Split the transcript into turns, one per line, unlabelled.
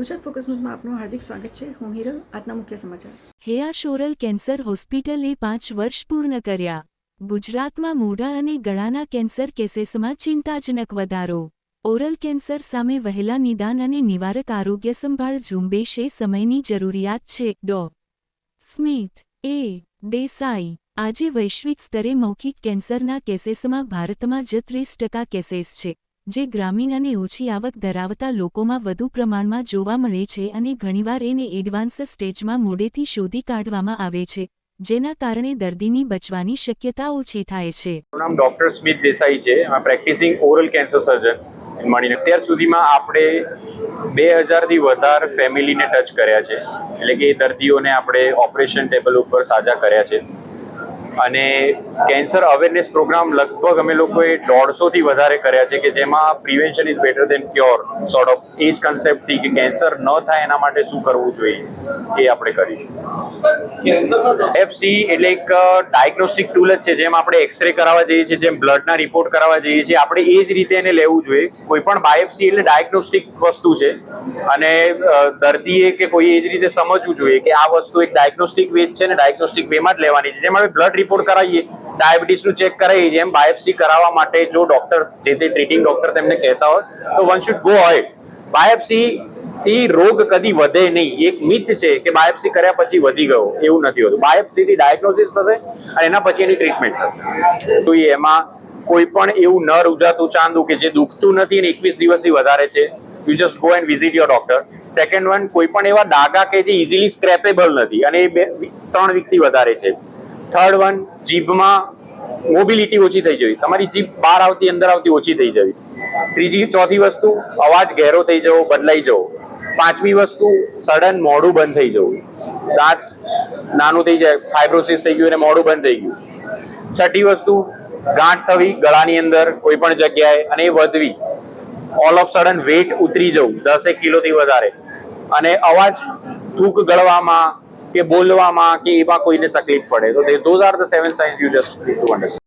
Gujarat focus ન્યૂઝમાં આપનું હાર્દિક સ્વાગત છે. હું હિરલ, આજના મુખ્ય સમાચાર.
હેયાશોરલ કેન્સર હોસ્પિટલે પાંચ વર્ષ પૂર્ણ કર્યા. ગુજરાતમાં મોઢા અને ગળાના કેન્સર કેસીસમાં ચિંતાજનક વધારો. ઓરલ કેન્સર સામે વહેલા નિદાન અને નિવારક આરોગ્ય સંભાળ ઝુંબેશ સમયની જરૂરિયાત છે. ડો. સ્મિથ. એ. દેસાઈ. આજે વૈશ્વિક સ્તરે મૌખિક કેન્સરના કેસીસમાં ભારતમાં જ ત્રીસ ટકા કેસીસ છે. જે ગ્રામીણ અને ઓછી આવક ધરાવતા લોકોમાં વધુ પ્રમાણમાં જોવા મળે છે અને ઘણીવાર એને એડવાન્સ સ્ટેજમાં મોડેથી શોધી કાઢવામાં આવે છે, જેના કારણે દર્દીની બચવાની શક્યતા ઓછી થાય છે.
નામ ડૉક્ટર સ્મિત દેસાઈ છે. પ્રેક્ટિસિંગ ઓરલ કેન્સર સર્જન મળીને અત્યાર સુધીમાં આપણે બે હજારથી વધારે ફેમિલીને ટચ કર્યા છે. એટલે કે દર્દીઓને આપણે ઓપરેશન ટેબલ ઉપર સાજા કર્યા છે. અને કેન્સર અવેરનેસ પ્રોગ્રામ લગભગ અમે લોકોએ દોઢસોથી વધારે કર્યા છે કે જેમાં prevention is better than cure sort of એ જ કન્સેપ્ટથી કે કેન્સર ન થાય એના માટે શું કરવું જોઈએ એ આપણે કરીશું. એફસી એટલે એક ડાયગ્નોસ્ટિક ટૂલ જ છે જેમ આપણે એક્સરે કરાવવા જઈએ છીએ, જેમ બ્લડના રિપોર્ટ કરાવવા જઈએ છીએ, આપણે એ જ રીતે એને લેવું જોઈએ. કોઈ પણ બાયોપ્સી એટલે ડાયગ્નોસ્ટિક વસ્તુ છે. અને દર્દીએ કે કોઈ એ જ રીતે સમજવું જોઈએ કે આ વસ્તુ એક ડાયગ્નોસ્ટિક વે છે ને ડાયગ્નોસ્ટિક વેમાં જ લેવાની છે. જેમ આપણે બ્લડ રિપોર્ટ કરાવીએ ડાયાબિટીસનું ચેક કરાવીએ, જેમ બાયોપ્સી કરાવવા માટે જો ડોક્ટર જે તે ટ્રીટિંગ ડોક્ટર તેમને કહેતા હોય, તો વન શુડ ગો હોય બાયોપ્સી થી રોગ કદી વધે નહીં. એક મિથ છે કે બાયોપ્સી કર્યા પછી વધી ગયો. એવું નથી હોતું. બાયોપ્સીથી ડાયગ્નોસિસ થશે અને એના પછી એની ટ્રીટમેન્ટ થશે. તો એમાં કોઈ પણ એવું ન રૂજાતું ચાંદું કે જે દુખતું નથી અને એકવીસ દિવસથી વધારે છે you just go and visit your doctor second one કોઈ પણ એવા ડાઘા કે જે ઇઝીલી સ્ક્રેપેબલ નથી અને એ બે, ત્રણ વીકથી વધારે છે. થર્ડ વન જીભમાં મોબિલિટી ઓછી થઈ જવી. તમારી જીભ બહાર આવતી, અંદર આવતી ઓછી થઈ જવી. ત્રીજી, ચોથી વસ્તુ, અવાજ ઘેરો થઈ જવો, બદલાઈ જવો. પાંચમી વસ્તુ સડન મોઢું બંધ થઈ જવું. દાંત નાનું થઈ જાય ફાઇબ્રોસિસ થઈ ગયું અને મોઢું બંધ થઈ ગયું. છઠ્ઠી વસ્તુ, ગાંઠ થવી, ગળાની અંદર કોઈ પણ જગ્યાએ અને એ વધવી. ઓલ ઓફ સડન વેટ ઉતરી જવું, દસેક કિલોથી વધારે. અને અવાજ થૂક ગળવામાં કે બોલવામાં કે એવા કોઈને તકલીફ પડે. તો those are the seven signs you just to understand